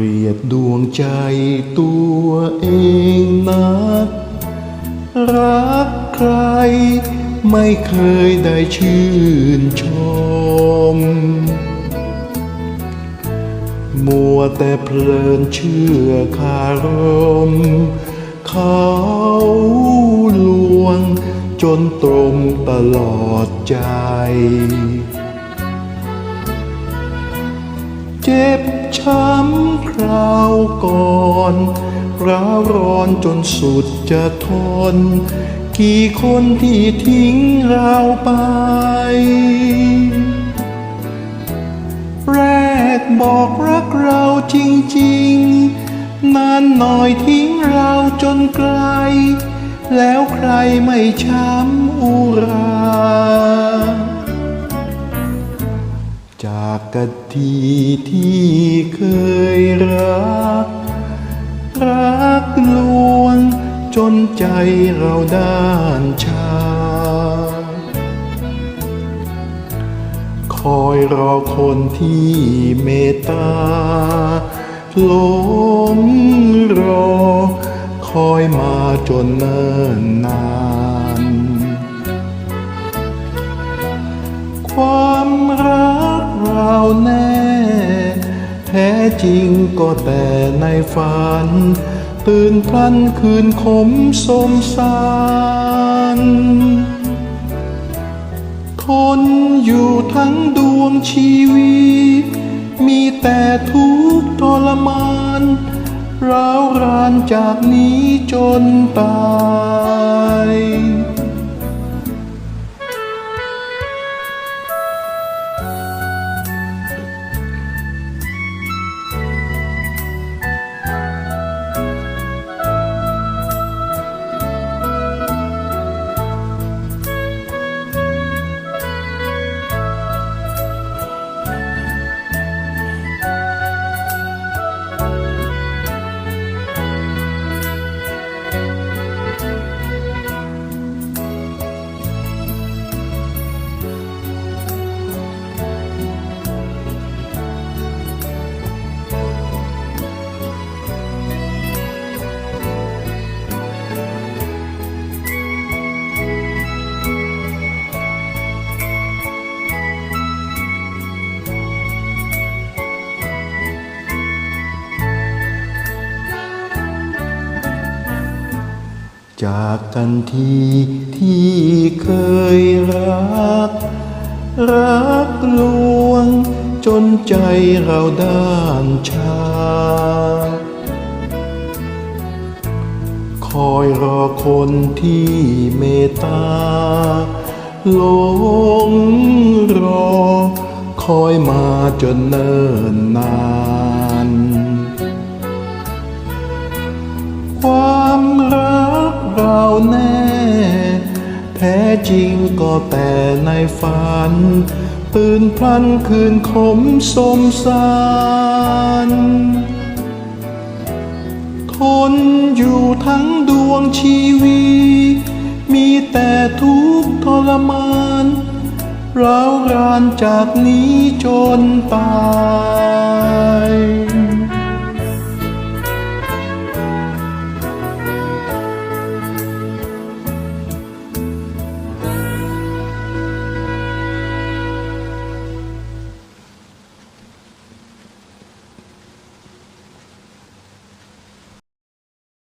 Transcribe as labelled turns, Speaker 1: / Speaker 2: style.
Speaker 1: เกลียดดวงใจตัวเองนัก รักใครไม่เคยได้ชื่นชม มัวแต่เพลินเชื่อคารม เขาลวงจนตรงตลอดใจ เจ็บช้ำคราวก่อนร้าวร้อนจนสุดจะทน กี่คนที่ทิ้งเราไป แรกบอกรักเราจริงๆ นานหน่อยทิ้งเราจนไกล แล้วใครไม่ช้ำอุรา จากกันทีที่เคยรัก รักลวงจนใจเราด้านชา คอยรอคนที่เมตตาหลงรอ คอยมาจนเนิ่นนาน จริงก็แต่ในฝัน ตื่นพลันคืนขมสมสารทนอยู่ทั้งดวงชีวิต มีแต่ทุกข์ทรมานร้าวรานจากนี้จนตาย จากกันทีที่เคยรัก รักลวง จนใจเราด้านชา คอยรอคนที่เมตตาหลงรอ คอยมาจนเนิ่นนาน จริงก็แต่ในฝันตื่นพลันคืนขมสมสารทนอยู่ทั้งดวงชีวิตมีแต่ทุกข์ทรมานร้าวรานจากนี้จนตาย